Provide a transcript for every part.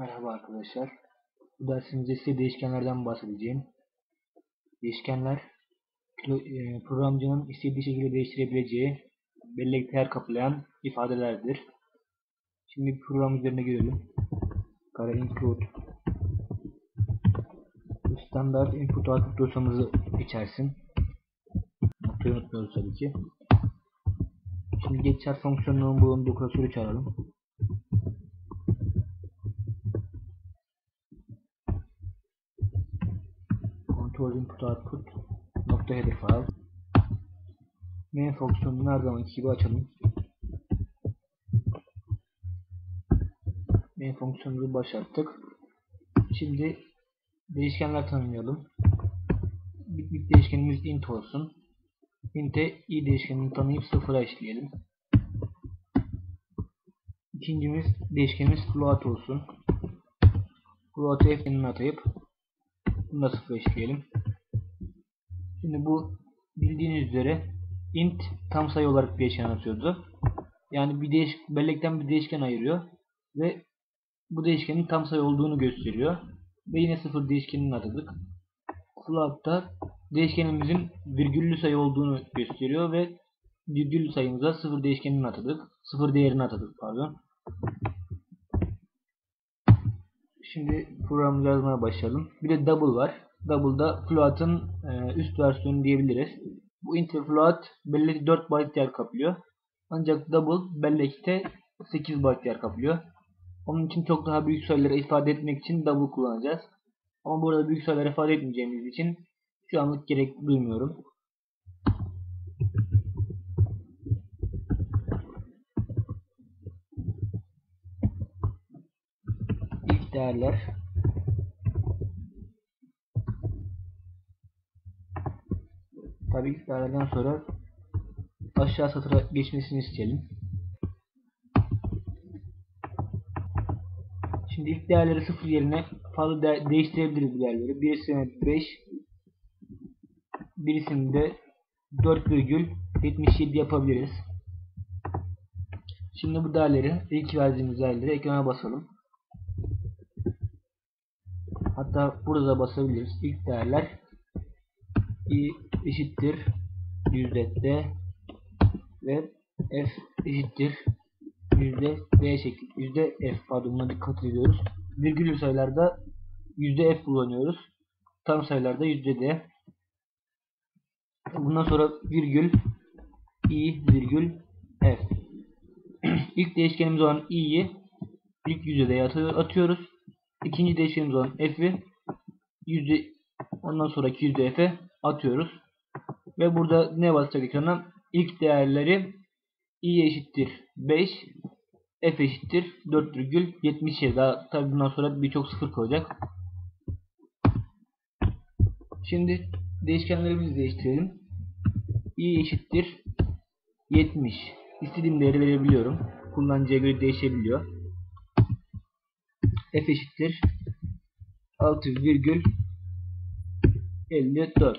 Merhaba arkadaşlar. Bu dersimizde size değişkenlerden bahsedeceğim. Değişkenler e, programcının istediği şekilde değiştirebileceği bellek değer kaplayan ifadelerdir. Şimdi program üzerine girelim. Kare include standart input output dosyamızı içersin. Noktayı unutmuyoruz tabii ki. Şimdi geçer fonksiyonunun bulunduğu klasörü çağıralım. Control input output nokta header file main fonksiyonunu her zamanki gibi açalım. Main fonksiyonumuzu başlattık. Şimdi değişkenler tanımlayalım. Bir değişkenimiz int olsun. İnt'e i değişkenini tanıyıp sıfıra eşleyelim ikincimiz değişkenimiz float olsun. Float'u f'nin atayıp bunu da sıfır eşleyelim. Şimdi bu bildiğiniz üzere int tam sayı olarak bir değişken atıyordu. Yani bir değiş bellekten bir değişken ayırıyor ve bu değişkenin tam sayı olduğunu gösteriyor. Ve yine sıfır değişkenini atadık. Float'ta değişkenimizin virgüllü sayı olduğunu gösteriyor ve virgüllü sayımıza sıfır değişkenini atadık. Sıfır değerini atadık pardon. Şimdi programı yazmaya başlayalım. Bir de double var. Double'da float'ın e, üst versiyonu diyebiliriz. Bu int ve float bellekte 4 byte yer kaplıyor. Ancak double bellekte 8 byte yer kaplıyor. Onun için çok daha büyük sayıları ifade etmek için double kullanacağız. Ama burada büyük sayıları ifade etmeyeceğimiz için şu anlık gerek duymuyorum. İlk değerler Tabii ilk değerlerden sonra aşağı satıra geçmesini isteyelim. Şimdi ilk değerleri sıfır yerine fazla de değiştirebiliriz bu değerleri. Birisine 5 birisini de 4,77 yapabiliriz. Şimdi bu değerleri ilk verdiğimiz değerleri ekrana basalım. Hatta burada basabiliriz. İlk değerler i eşittir yüzde d ve f eşittir yüzde d şekli yüzde f pardon dikkat ediyoruz. Virgüllü sayılarda yüzde f kullanıyoruz. Tam sayılarda yüzde d. Bundan sonra virgül i virgül f. İlk değişkenimiz olan i'yi ilk yüzdeye atıyoruz. İkinci değişkenimiz olan f'i yüzde ondan sonraki yüzde f'e atıyoruz. Ve burada ne basacak ekrana? İlk değerleri i eşittir 5 f eşittir 4,77 daha tabi bundan sonra birçok sıfır koyacak. Şimdi değişkenlerimizi değiştirelim. i eşittir 70 istediğim değeri verebiliyorum. Kullanıcıya göre değişebiliyor. f eşittir 6,54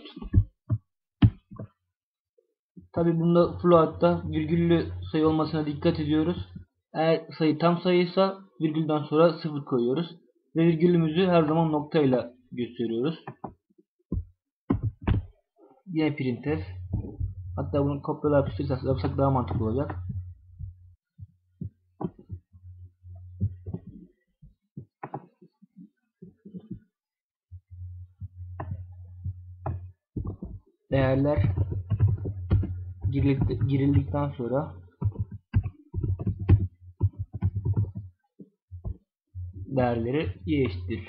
Tabi bunda float'ta virgüllü sayı olmasına dikkat ediyoruz. Eğer sayı tam sayıysa virgülden sonra sıfır koyuyoruz. Ve virgülümüzü her zaman noktayla gösteriyoruz. Yine printf. Hatta bunu kopyala yapıştırırsak daha mantıklı olacak. Değerler girildikten sonra değerleri i eşittir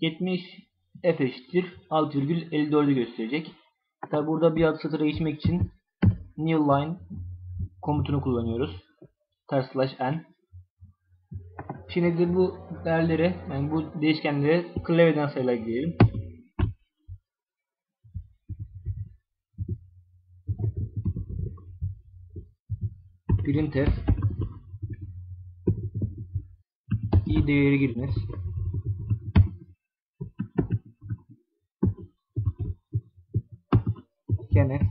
70 f eşittir 6,54'ü gösterecek. Tabi burada bir alt satıra geçmek için new line komutunu kullanıyoruz. Ters slash n. Şimdi de bu değerleri yani bu değişkenleri klavyeden sayılar diyelim. Printf i değeri giriniz. Scanf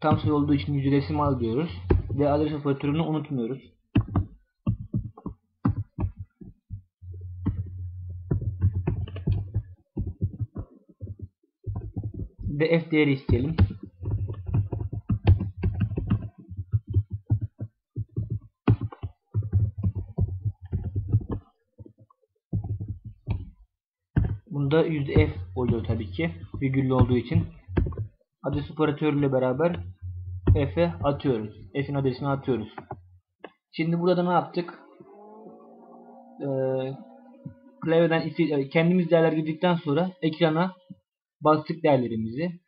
tam sayı olduğu için yüzdesimal diyoruz. Ve adres operatörünü unutmuyoruz. Ve f değeri isteyelim. Bunda %f oluyor tabii ki. Virgüllü olduğu için. Adres operatörüyle beraber f'e atıyoruz. F'in adresini atıyoruz. Şimdi burada da ne yaptık? Ee, klavyeden kendimiz değerler girdikten sonra ekrana bastık değerlerimizi.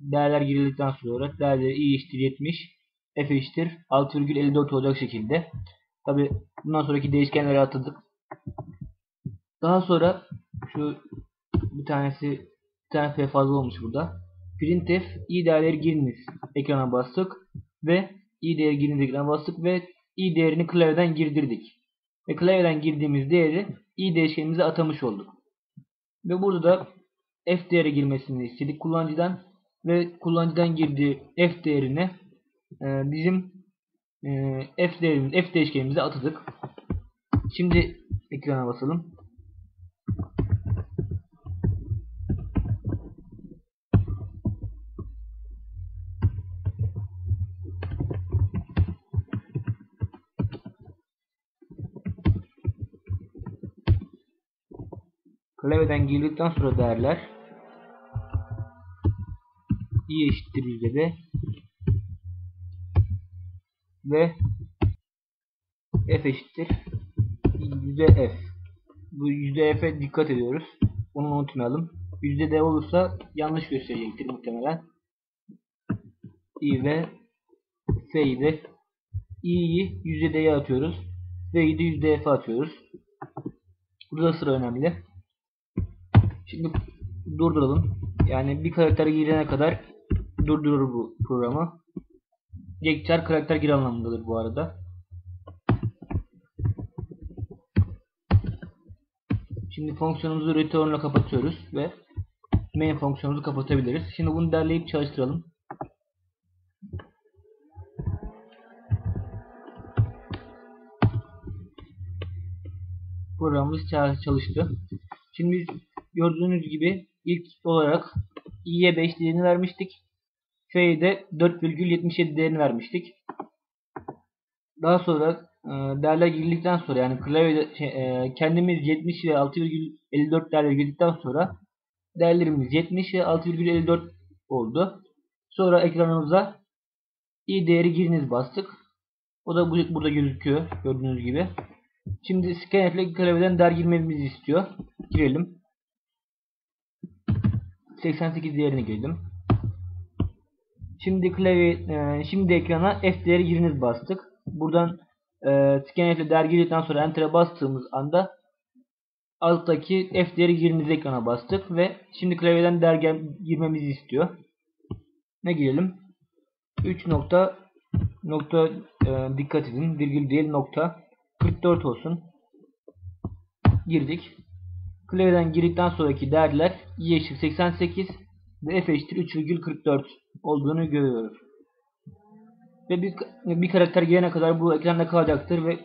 Değerler girildikten sonra değerleri i eşittir 70 f eşittir 6,54 olacak şekilde. Tabi bundan sonraki değişkenleri atadık. Daha sonra şu bir tanesi bir tane f fazla olmuş burada. Printf i değerleri giriniz ekrana bastık ve i değeri giriniz ekrana bastık ve i değerini klavyeden girdirdik. Ve klavyeden girdiğimiz değeri i değişkenimize atamış olduk. Ve burada da f değeri girmesini istedik kullanıcıdan ve kullanıcıdan girdiği f değerini e, bizim e, f değerimiz f değişkenimize atadık. Şimdi ekrana basalım. Klavyeden girdikten sonra değerler i eşittir yüzde ve f eşittir yüzde f. Bu yüzde f'e dikkat ediyoruz. Onu unutmayalım. Yüzde d olursa yanlış gösterecektir muhtemelen. i ve f'yi de i'yi yüzde d'ye atıyoruz. F'yi de yüzde f'e atıyoruz. Burada sıra önemli. Şimdi durduralım. Yani bir karakter girene kadar durdurur bu programı. Geçer karakter gir anlamındadır bu arada. Şimdi fonksiyonumuzu return'la kapatıyoruz ve main fonksiyonumuzu kapatabiliriz. Şimdi bunu derleyip çalıştıralım. Programımız çalıştı. Şimdi gördüğünüz gibi ilk olarak i'ye 5 değerini vermiştik. F'ye de 4,77 değerini vermiştik. Daha sonra e, değerler girildikten sonra yani klavyede şey, e, kendimiz 70 ve 6,54 değerler girdikten sonra değerlerimiz 70 ve 6,54 oldu. Sonra ekranımıza i değeri giriniz bastık. O da bu, burada gözüküyor gördüğünüz gibi. Şimdi scanf ile klavyeden değer girmemizi istiyor. Girelim. 88 değerini girdim. Şimdi klavye e, şimdi ekrana F değeri giriniz bastık. Buradan e, scanf ile değer girdikten sonra enter'e bastığımız anda alttaki F değeri giriniz ekrana bastık ve şimdi klavyeden değer girmemizi istiyor. Ne girelim? 3 nokta nokta e, dikkat edin virgül değil nokta 44 olsun. Girdik. Klavyeden girdikten sonraki değerler i eşittir 88 ve f eşittir 3,44 olduğunu görüyoruz. Ve bir, bir karakter gelene kadar bu ekranda kalacaktır ve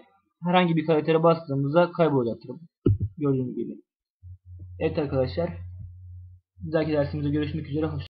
herhangi bir karaktere bastığımızda kaybolacaktır. Gördüğünüz gibi. Evet arkadaşlar. Bir dahaki dersimizde görüşmek üzere. Hoşçakalın.